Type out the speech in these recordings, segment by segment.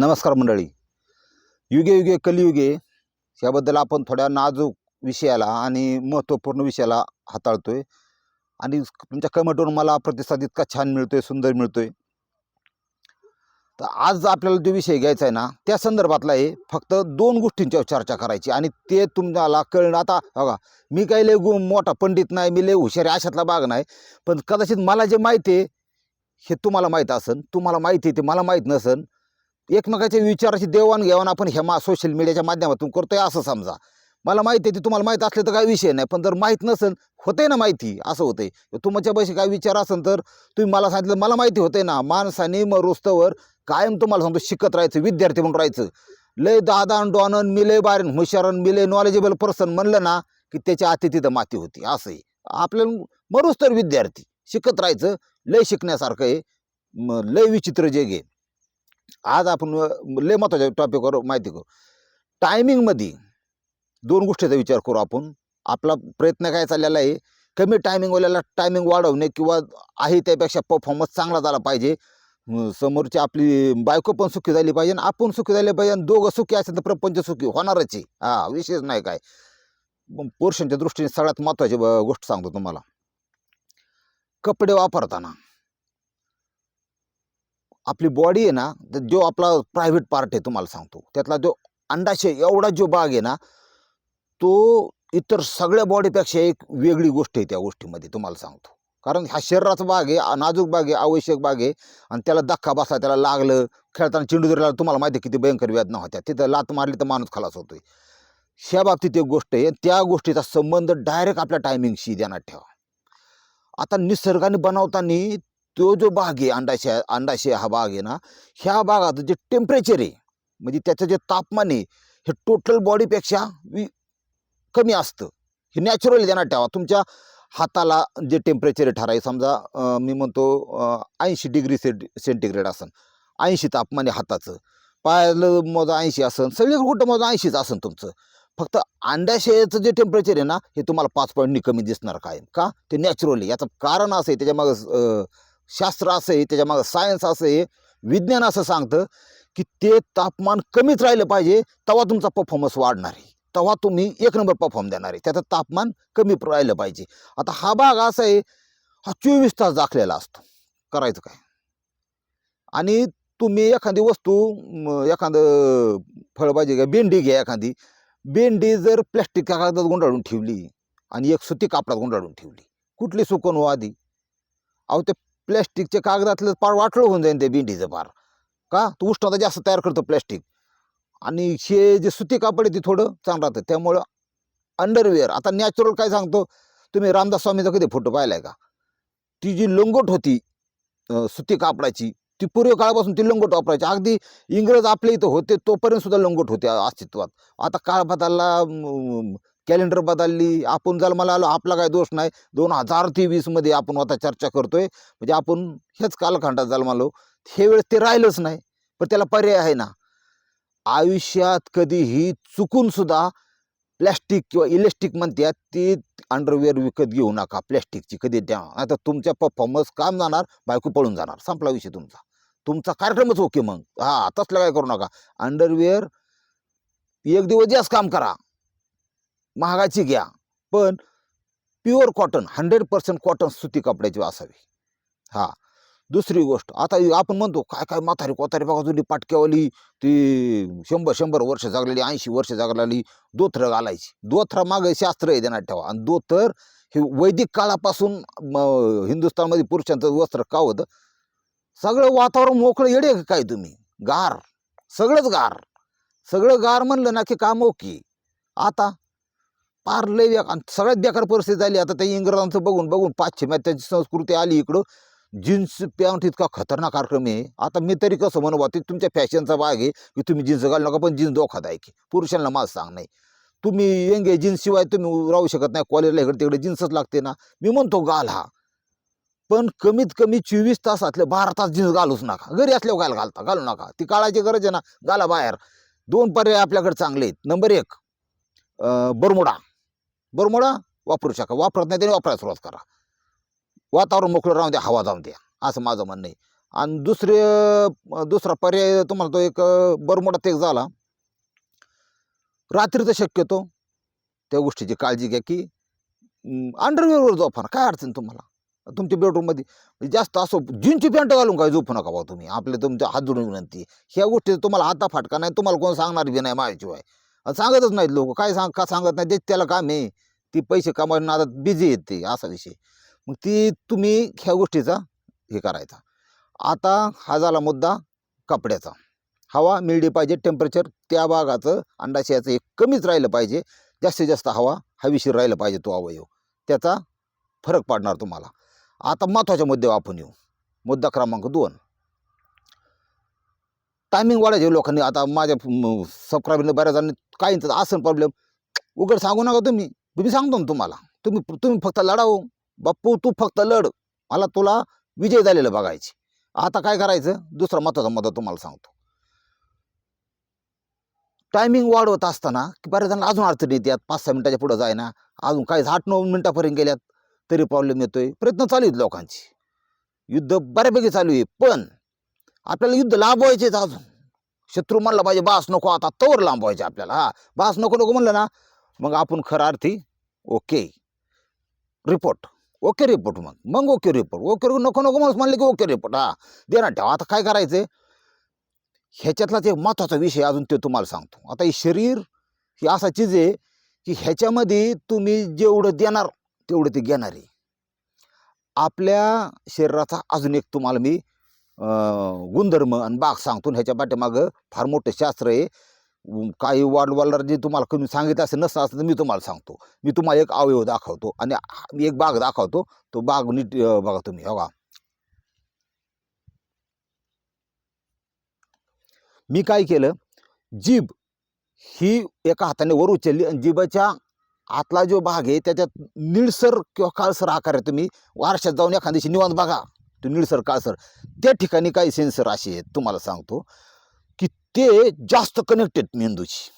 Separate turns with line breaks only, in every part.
नमस्कार मंडळी. युगे युगे कलियुगे याबद्दल आपण थोड्या नाजूक विषयाला आणि महत्त्वपूर्ण विषयाला हाताळतो आहे आणि तुमच्या कमेंटवरून मला प्रतिसाद इतका छान मिळतो आहे सुंदर मिळतो आहे तर आज आपल्याला जो विषय घ्यायचा आहे ना त्या संदर्भातला आहे फक्त दोन गोष्टींच्या चर्चा करायची आणि ते तुम्हाला कळणं आता बघा मी काही लय गु मोठा पंडित नाही मी लय हुशार आहे अशातला भाग नाही. पण कदाचित मला जे माहिती आहे हे तुम्हाला माहीत असन तुम्हाला माहिती आहे ते मला माहीत नसन एकमेकाच्या विचाराची देवाणघेवाण आपण ह्या मा सोशल मीडियाच्या माध्यमातून करतोय असं समजा. मला माहिती आहे ते तुम्हाला माहीत असलं तर काही विषय नाही पण जर माहीत नसेल होते ना माहिती असं होते तुमच्या पैसे काय विचार असेल तर तुम्ही मला सांगितलं मला माहिती होते ना माणसाने मग रोस्तवर कायम तुम्हाला सांगतो शिकत राहायचं विद्यार्थी म्हणून राहायचं. लय दादान डॉनन मी लय बारीन हुशारन मी लय नॉलेजेबल पर्सन म्हणलं ना की त्याच्या अति तिथं माती होती असंही आपल्याला मरूच विद्यार्थी शिकत राहायचं लय शिकण्यासारखं आहे लय विचित्र जे घे आज आपण लय महत्त्वाच्या टॉपिकवर माहिती करू. टायमिंगमध्ये दोन गोष्टीचा विचार करू आपण. आपला प्रयत्न काय चाललेला आहे? कमी टायमिंगवाल्याला टायमिंग वाढवणे किंवा आहे त्यापेक्षा परफॉर्मन्स चांगला झाला पाहिजे. समोरची आपली बायको पण सुखी झाली पाहिजे आणि आपण सुखी झाले पाहिजे आणि दोघं सुखी असेल तर प्रपंच सुखी होणारच आहे. हा विशेष नाही काय. पुरुषांच्या दृष्टीने सगळ्यात महत्त्वाची गोष्ट सांगतो तुम्हाला. कपडे वापरताना आपली बॉडी आहे ना तर जो आपला प्रायव्हेट पार्ट आहे तुम्हाला सांगतो. त्यातला जो अंडाशय एवढा जो भाग आहे ना तो इतर सगळ्या बॉडीपेक्षा एक वेगळी गोष्ट आहे त्या गोष्टीमध्ये तुम्हाला सांगतो. कारण हा शरीराचा भाग आहे नाजूक भाग आहे आवश्यक भाग आहे आणि त्याला धक्का बसा त्याला लागलं खेळताना चेंडू जरी तुम्हाला माहिती आहे किती भयंकर वेदना होत्या. तिथं लात मारली तर माणूस खलास होतोय. ह्या बाबतीत एक गोष्ट आहे त्या गोष्टीचा संबंध डायरेक्ट आपल्या टायमिंगशी ध्यानात ठेवा. आता निसर्गाने बनवताना तो जो भाग आहे अंडाशय अंडाशय हा भाग आहे ना ह्या भागात जे टेम्परेचर आहे म्हणजे त्याचं जे तापमान आहे हे टोटल बॉडीपेक्षा वि कमी असतं. हे नॅचरली ज्यांना ठेवा. तुमच्या हाताला जे टेम्परेचर ठराय समजा मी म्हणतो ऐंशी डिग्री सेंट सेंटीग्रेड असन ऐंशी तापमान आहे हाताचं. पायाला मोजा ऐंशी असन सगळे कुठं मोजा ऐंशीच असन तुमचं. फक्त अंड्याशयाचं जे टेम्परेचर आहे ना हे तुम्हाला पाच पॉईंटनी कमी दिसणार कायम. का? ते नॅचरली याचं कारण असं आहे त्याच्यामागं शास्त्र असं आहे त्याच्यामागं सायन्स असं आहे विज्ञान असं सांगतं की ते तापमान कमीच राहिलं पाहिजे तेव्हा तुमचा परफॉर्मन्स वाढणार आहे. तेव्हा तुम्ही एक नंबर परफॉर्म देणार आहे. त्याचं तापमान कमी राहिलं पाहिजे. आता हा भाग असा आहे हा चोवीस तास दाखलेला असतो. करायचं काय? आणि तुम्ही एखादी वस्तू एखादं फळभाजी घ्या भेंडी घ्या एखादी. भेंडी जर प्लॅस्टिकच्या कागदात गुंडाळून ठेवली आणि एक सुती कापडात गुंडाळून ठेवली कुठली सुकून वादी अहो ते प्लॅस्टिकच्या कागदातलं पार वाटलं होऊन जाईल त्या भेंडीचं पार. का? तो उष्णता जास्त तयार करतो प्लॅस्टिक. आणि हे जे सुती कापड आहे ते थोडं चांगलं राहतं. त्यामुळं अंडरवेअर आता नॅचरल काय सांगतो? तुम्ही रामदास स्वामीचा कधी फोटो पाहिला आहे का? ती जी लंगोट होती सुती कापडाची ती पूर्व काळापासून ती लंगोट वापरायची. अगदी इंग्रज आपल्या इथं होते तोपर्यंत सुद्धा लंगोट होते अस्तित्वात. आता काळ बदलला कॅलेंडर बदलली आपण जन्माला आलो आपला काय दोष नाही. दोन हजार तेवीसमध्ये आपण आता चर्चा करतोय. म्हणजे आपण हेच कालखंडात जन्मालो हे वेळेस ते राहिलंच नाही. पण त्याला पर्याय आहे ना. आयुष्यात कधीही चुकून सुद्धा प्लॅस्टिक किंवा इलेक्ट्रिक म्हणतात ती अंडरवेअर विकत घेऊ नका. प्लॅस्टिकची कधी द्या. आता तुमच्या परफॉर्मन्स काम जाणार बायको पळून जाणार. संपला विषय तुमचा. तुमचा कार्यक्रमच ओके मग. हां तसलं काय करू नका. अंडरवेअर एक दिवस जास्त काम करा. महागाची घ्या. पण pure cotton hundred percent cotton सुती कपड्याची असावी. हा. दुसरी गोष्ट आता आपण म्हणतो काय काय म्हातारी कोतारी बघा जुली पाटक्यावाली ती शंभर शंभर वर्ष जगलेली ऐंशी वर्ष जगलेली दोथरं घालायची. दोथरा मागे शास्त्र आहे देण्यात ठेवा. आणि दोथर हे वैदिक काळापासून हिंदुस्थानमध्ये पुरुषांचं वस्त्र का होतं? सगळं वातावरण मोकळं येडे का काय तुम्ही? गार. सगळंच गार. सगळं गार म्हणलं ना की काम ओके. आता पार लय बेकार आणि सगळ्यात बेकार परिस्थिती झाली. आता त्या इंग्रजांचं बघून बघून पाश्चिमात्याची संस्कृती आली इकडं. जीन्स पॅन्ट इतका खतरनाक कार्यक्रम आहे. आता मी तरी कसं म्हणू बा ते तुमच्या फॅशनचा भाग आहे की तुम्ही जीन्स घालू नका पण जीन्स धोकादायक आहे. पुरुषांना माझं सांग नाही. तुम्ही यंगे जीन्सशिवाय जीन्स शिवाय तुम्ही राहू शकत नाही. कॉलेजला इकडे तिकडे जीन्सच लागते ना. मी म्हणतो घाल. हा पण कमीत कमी चोवीस तासातले बारा तास जीन्स घालूच नका. घरी असल्यावर घाल घालता. घालू नका. ती काळाची गरज आहे ना. घाला बाहेर. दोन पर्याय आपल्याकडे चांगले आहेत. नंबर एक बरमुडा. बरमोडा वापरू शका. वापरत नाही त्याने वापरायला सुरुवात करा. वातावरण मोकळं राहून द्या हवा जाऊन द्या. असं माझं म्हणणं आहे. आणि दुसरे दुसरा पर्याय तुम्हाला तो एक बरमोडा तेक झाला. रात्रीचं शक्यतो त्या गोष्टीची काळजी घ्या की अंडरवेअरवर झोपा काय अडचण तुम्हाला? तुमच्या बेडरूममध्ये म्हणजे जास्त असो जीनची पॅन्ट घालून काय झोपू नका भाऊ तुम्ही. आपले तुमच्या हात जोडून विनंती. ह्या गोष्टीचं तुम्हाला हाता फाटका नाही तुम्हाला कोण सांगणार बी नाही माझ्याशिवाय. सांगतच नाहीत लोक. काय सांग का सांगत नाही? तेच त्याला काम आहे. ती पैसे कमावून आता बिझी आहेत ते असा विषय. मग ती तुम्ही ह्या गोष्टीचा हे करायचा. आता हा झाला मुद्दा कपड्याचा. हवा मिळली पाहिजे टेम्परेचर त्या भागाचं अंडाशयाचं एक कमीच राहिलं पाहिजे. जास्तीत जास्त हवा हवीशीर राहिलं पाहिजे तो अवयव. त्याचा फरक पाडणार तुम्हाला. आता महत्त्वाच्या मुद्द्यावर आपण येऊ. मुद्दा क्रमांक दोन. टायमिंग वाढायचे हो लोकांनी. आता माझ्या सबस्क्रायबरने बऱ्याच जणांनी काहींचं असं प्रॉब्लेम उघड सांगू नका तुम्ही. मी सांगतो ना तुम्हाला. तुम्ही तुम्ही फक्त लढाओ. बाप्पू तू फक्त लढ. मला तुला विजय झालेलं बघायची. आता काय करायचं? दुसरा महत्त्वाचा मुद्दा तुम्हाला सांगतो. टायमिंग वाढवत असताना की बऱ्याच जणांना अजून अडचणी येतात. पाच सहा मिनिटाच्या पुढं जायना. अजून काही आठ नऊ मिनिटापर्यंत गेल्यात तरी प्रॉब्लेम येतोय. प्रयत्न चालू आहेत लोकांची. युद्ध बऱ्यापैकी चालू आहे. पण आपल्याला युद्ध लांबवायचेच अजून. शत्रू म्हणला पाहिजे बास नको आता तवर लांबवायचे आपल्याला. हा बास नको नको म्हणलं ना. मग आपण खरं अर्थी ओके रिपोर्ट ओके रिपोर्ट मग मग ओके रिपोर्ट ओके नको नको म्हणून म्हणले की ओके रिपोर्ट. हा देणार ठेवा आता काय करायचं ह्याच्यातलाच एक महत्त्वाचा विषय अजून ते तुम्हाला सांगतो. आता हे शरीर ही असा चीज आहे की ह्याच्यामध्ये तुम्ही जेवढं देणार तेवढं ते घेणार. आहे आपल्या शरीराचा अजून एक तुम्हाला मी गुणधर्म आणि बाग सांगतो आणि ह्याच्या पाठीमागं फार मोठं शास्त्र आहे. काही वाढवायला जे तुम्हाला कमी सांगितलं असं नसतं असं तर मी तुम्हाला सांगतो. मी तुम्हाला एक अवयव दाखवतो आणि मी एक बाग दाखवतो. तो बाग नीट बघा तुम्ही हो का? मी काय केलं? जीभ ही एका हाताने वर उचलली आणि जीभाच्या आतला जो भाग आहे त्याच्यात निळसर किंवा काळसर आकार आहे तुम्ही वारशात जाऊन एखाद्याशी निवांत बघा. तो निळसर काळसर त्या ठिकाणी काही सेन्सर असे आहेत तुम्हाला सांगतो की ते जास्त कनेक्टेड मेंदूची.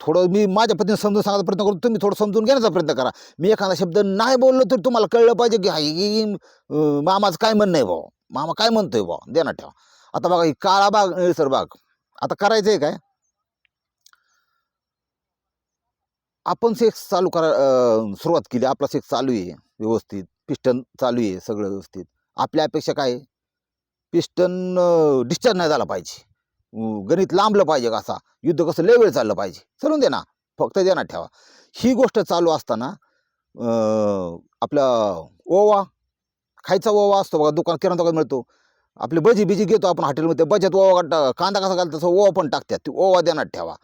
थोडं मी माझ्या पद्धतीने समजून सांगायचा प्रयत्न करतो तुम्ही थोडं समजून घेण्याचा प्रयत्न करा. मी एखादा शब्द नाही बोललो तर तुम्हाला कळलं पाहिजे की हा ही मामाचं काय म्हणणं आहे भाऊ? मामा काय म्हणतोय भाऊ? देणार ठेवा. आता बघा ही काळा बाग निळसर बाग आता करायचं आहे काय? आपण सेक्स चालू करा सुरुवात केली. आपला सेक्स चालू आहे व्यवस्थित. पिस्टन चालू आहे सगळं व्यवस्थित. आपल्या अपेक्षा काय पिस्टन डिस्चार्ज नाही झाला पाहिजे. गणित लांबलं पाहिजे का असा. युद्ध कसं लय वेळ चाललं पाहिजे. चलून दे ना. फक्त देणार ठेवा. ही गोष्ट चालू असताना आपला ओवा खायचा ओवा असतो बघा दुकान किराणा दुकान मिळतो. आपली भजी बिजी घेतो आपण हॉटेलमध्ये बजेत ओवा टा कांदा कसा घालतो तसं ओवा पण टाकतात. ते ओवा देण्यात ठेवा.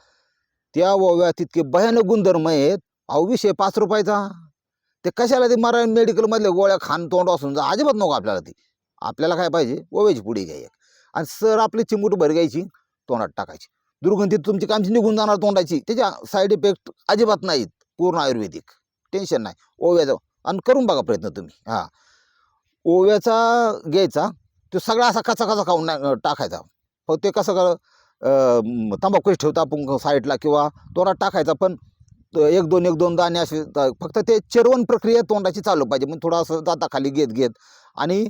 त्या ओव्या तितके भयानक गुणधर्म आहेत. अहो विषय पाच रुपयाचा. ते कशाला ते मरा मेडिकलमधल्या गोळ्या खान तोंड असून जा अजिबात नको आपल्याला ती. आपल्याला काय पाहिजे? ओव्याची पुढे घ्या आणि सर आपली चिमूट भर घ्यायची तोंडात टाकायची. दुर्गंधी तुमची कामची निघून जाणार तोंडाची. त्याच्या साईड इफेक्ट अजिबात नाहीत. पूर्ण आयुर्वेदिक. टेन्शन नाही. ओव्याचं आणि करून बघा प्रयत्न तुम्ही. हां. ओव्याचा घ्यायचा. तो सगळा असा कचा कचा खाऊन नाही- टाकायचा. फक्त ते कसं कर तंबाखूच ठेवता आपण साईडला किंवा तोंडात टाकायचा. पण एक दोन एक दोन दाणे असे फक्त ते चिरवण प्रक्रिया तोंडाची चालू पाहिजे. मग थोडं असं जाता खाली घेत घेत. आणि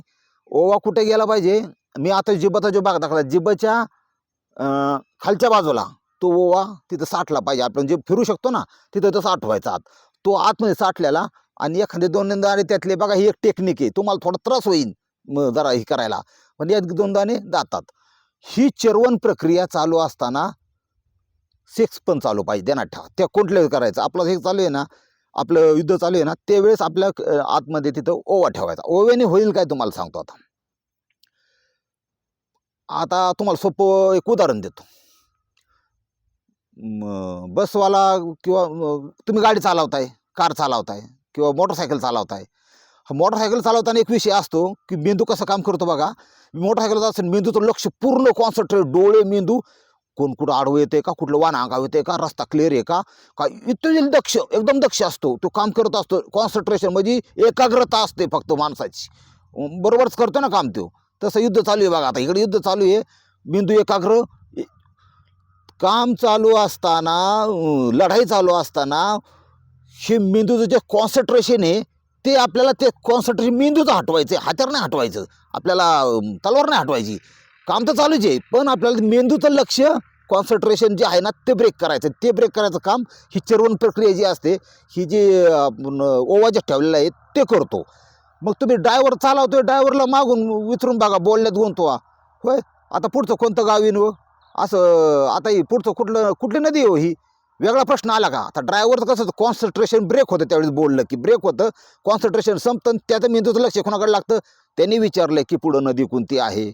ओवा कुठे गेला पाहिजे? मी आता जिबाचा जो भाग दाखला जिबाच्या खालच्या बाजूला तो ओवा तिथं साठला पाहिजे. आपण जे फिरू शकतो ना तिथं तो साठवायचा आत. तो आतमध्ये साठलेला आणि एखादे दोन दाणे त्यातले बघा ही एक टेक्निक आहे. तुम्हाला थोडा त्रास होईल जरा हे करायला. पण एक दोन दाणे जातात ही चिरवण प्रक्रिया चालू असताना सेक्स पण चालू पाहिजे देण्यात ठेवा. त्या कुठलं करायचं? आपलं सेक्स चालू आहे ना आपलं युद्ध चालू आहे ना त्यावेळेस आपल्या आतमध्ये तिथं ओवा ठेवायचा. ओव्याने होईल काय तुम्हाला सांगतो आता. आता तुम्हाला सोपं एक उदाहरण देतो. बसवाला किंवा तुम्ही गाडी चालवताय कार चालवताय किंवा मोटरसायकल चालवताय. हा मोटरसायकल चालवताना एक विषय असतो की मेंदू कसं काम करतो बघा. मोटरसायकल असेल मेंदूचं लक्ष पूर्ण कॉन्सन्ट्रेट डोळे मेंदू कोण कुठं आडवं येते का कुठलं वाहन अंगाव येते का रस्ता क्लिअर आहे का? का इतकं दक्ष एकदम दक्ष असतो तो काम करत असतो. कॉन्सन्ट्रेशन म्हणजे एकाग्रता असते फक्त माणसाची. बरोबरच करतो ना काम तो. तसं युद्ध चालू आहे बघा आता. इकडे युद्ध चालू आहे. मेंदू एकाग्र काम चालू असताना लढाई चालू असताना हे मेंदूचं जे कॉन्सन्ट्रेशन आहे ते आपल्याला ते कॉन्सन्ट्रेशन मेंदूचं हटवायचं आहे हात्यार नाही हटवायचं. आपल्याला तलवार नाही हटवायची. काम तर चालूच आहे पण आपल्याला मेंदूचं लक्ष कॉन्सन्ट्रेशन जे आहे ना ते ब्रेक करायचं ते ब्रेक करायचं काम ही चरवण प्रक्रिया जी असते ही जी आपण ओवाजात ठेवलेलं आहे ते करतो. मग तुम्ही ड्रायव्हर चालवतोय ड्रायव्हरला मागून विचारून बघा बोलण्यात गुंतवा. होय? आता पुढचं कोणतं गाव येईन व? असं आता ही पुढचं कुठलं कुठली नदी आहे हो ही? वेगळा प्रश्न आला का? आता ड्रायव्हरचं कसं कॉन्सन्ट्रेशन ब्रेक होतं त्यावेळेस बोललं की ब्रेक होतं. कॉन्सन्ट्रेशन संपतं त्याचं मेंदूचं लक्ष कोणाकडे लागतं? त्यांनी विचारलं की पुढं नदी कोणती आहे?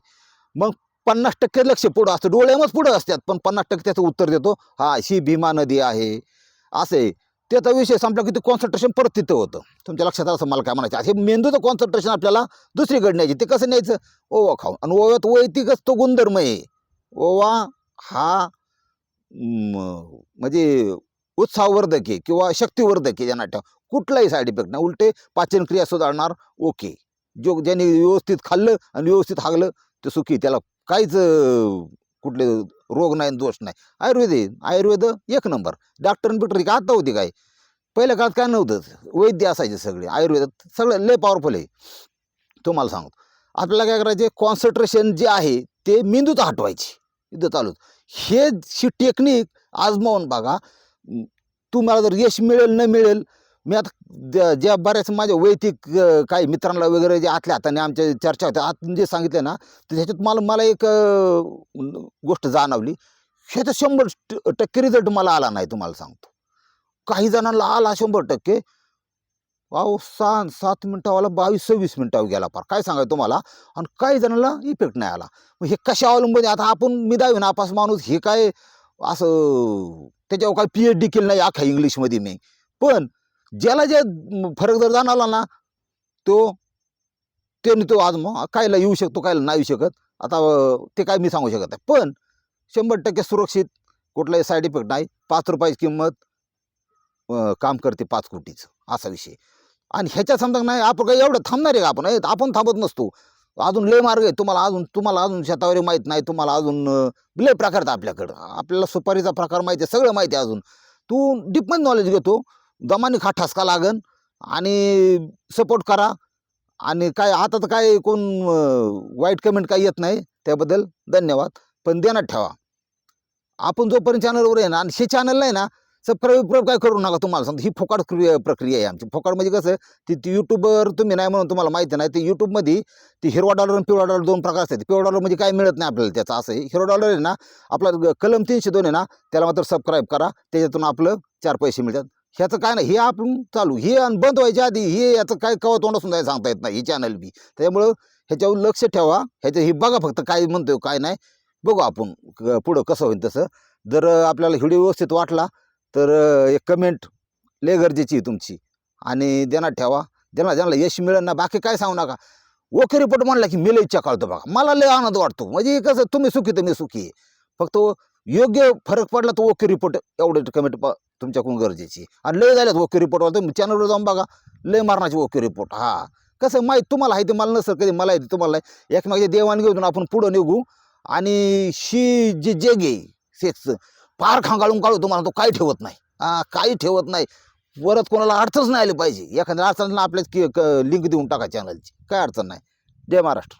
मग पन्नास टक्के लक्ष पुढं असतं. डोळ्यामच पुढं असतात. पण पन्नास टक्के त्याचं उत्तर देतो. हा ही भीमा नदी आहे. असे त्याचा विषय संपला की ते कॉन्सन्ट्रेशन परत तिथं होतं. तुमच्या लक्षात असं मला काय म्हणायचं? हे मेंदूचं कॉन्सन्ट्रेशन आपल्याला दुसरीकडे न्यायची. ते कसं न्यायचं? ओवा खाऊन. आणि ओव्यात वैतिकच तो गुणधर्म आहे. ओवा हा म्हणजे उत्साहवर्धक आहे किंवा शक्तिवर्धक आहे ज्यांना ठेव कुठलाही साईड इफेक्ट नाही. उलटे पाचनक्रिया सुधारणार. ओके. जो ज्यांनी व्यवस्थित खाल्लं आणि व्यवस्थित हागलं ते सुखी त्याला काहीच कुठले रोग नाही आणि दोष नाही. आयुर्वेद आयुर्वेद एक नंबर. डॉक्टर बिक्टर का आता होती काय? पहिल्या काळात काय नव्हतं वैद्य असायचे सगळे. आयुर्वेदात सगळं लय पॉवरफुल आहे. तुम्हाला सांगतो. आपल्याला काय करायचे? कॉन्सन्ट्रेशन जे आहे ते मेंदूत हटवायचे. इथं चालू. हे शी टेक्निक आजमावून बघा तुम्हाला जर यश मिळेल न मिळेल मी आता ज्या- ज्या बऱ्याच माझ्या वैयक्तिक काही मित्रांना वगैरे जे आतल्या हाताने आमच्या चर्चा होत्या आत जे सांगितलं ना तर ह्याच्यात मला मला एक गोष्ट जाणवली. ह्याचा शंभर ट- टक्के रिझल्ट मला आला नाही तुम्हाला सांगतो. काही जणांना आला शंभर टक्के. अहो सहा सात मिनटावाला बावीस सव्वीस मिनटावर गेला फार. काय सांगायचं तुम्हाला? आणि काही जणांना इफेक्ट नाही आला. मग हे कशा अवलंबून आहे? आता आपण मी दहावी नापास माणूस हे काय असं त्याच्यावर काय पी एच डी केलं नाही अख्खा इंग्लिशमध्ये मी. पण ज्याला जे फरक जर जाणवला ना तो त्याने तो आज मग कायला येऊ शकतो कायला नाही येऊ शकत. आता ते काय मी सांगू शकत आहे पण शंभर टक्के सुरक्षित कुठलाही साईड इफेक्ट नाही. पाच रुपयाची किंमत काम करते पाच कोटीचं असा विषय. आणि ह्याच्या समजा नाही आपण काही एवढं थांबणार आहे का आपण? आहे आपण थांबत नसतो. अजून लय मार्ग आहे. तुम्हाला अजून तुम्हाला अजून शेतावरी माहीत नाही. तुम्हाला अजून लय प्रकार आहेत आपल्याकडं. आपल्याला सुपारीचा प्रकार माहिती आहे सगळं माहिती आहे अजून. तू डीपमध्ये नॉलेज घेतो. दमाने खा ठसका लागन आणि सपोर्ट करा. आणि काय आता तर काय कोण वाईट कमेंट काही येत नाही. त्याबद्दल धन्यवाद. पण देण्यात ठेवा. आपण जोपर्यंत चॅनलवर आहे ना आणि हे चॅनल नाही ना सबस्क्राईब प्रयोग काय करू नका तुम्हाला. सांगतो ही फोकाट प्रक्रिया आहे आमची. फोकाट म्हणजे कसं ती ती यूट्यूबवर तुम्ही नाही म्हणून तुम्हाला माहिती नाही. ते यूट्यूबमध्ये ती हिरवा डॉलर आणि पिवळा डॉलर दोन प्रकार असतात. पिवळा डॉलर म्हणजे काय मिळत नाही आपल्याला त्याचं असं आहे. हिरवा डॉलर आहे ना आपला कलम तीनशे दोन आहे ना त्याला मात्र सबस्क्राईब करा. त्याच्यातून आपलं चार पैसे मिळतात. ह्याचं काय नाही हे आपण चालू हे आणि बंद व्हायच्या आधी हे याचं काय कवा तोंडासून जाय सांगता येत नाही हे चॅनल बी. त्यामुळं ह्याच्यावर लक्ष ठेवा ह्याचं हे बघा फक्त काय म्हणतो काय नाही बघू आपण क- पुढं कसं होईल तसं. जर आपल्याला व्हिडिओ व्यवस्थित वाटला तर एक कमेंट लय गरजेची आहे तुमची. आणि देणार ठेवा देणार ज्यांना यश मिळेल ना बाकी काय सांगू नका. ओके रिपोर्ट म्हणला की मी लय इच्छा कळतो बघा मला लय आनंद वाटतो. म्हणजे कसं तुम्ही सुखी तर मी सुखी. आहे फक्त योग्य फरक पडला तर ओके रिपोर्ट एवढे कमेंट तुमच्याकडून गरजेची आणि लय झाल्यात ओके रिपोर्टवर तुम्ही चॅनलवर जाऊन बघा. लय मारण्याची ओके रिपोर्ट हा. कसं माहीत तुम्हाला आहे ते मला नसेल कधी मला आहे ते तुम्हाला आहे. एकमेकाच्या देवाणघेऊन आपण पुढं निघू. आणि शी जे जे घे सेक्स फार खांगाळून काढू तुम्हाला तो काही ठेवत नाही. हा काही ठेवत नाही. परत कोणाला अडचणच नाही आली पाहिजे. एखाद्या अडचणला आपल्याच लिंक देऊन टाका चॅनलची काय अडचण नाही. जय महाराष्ट्र.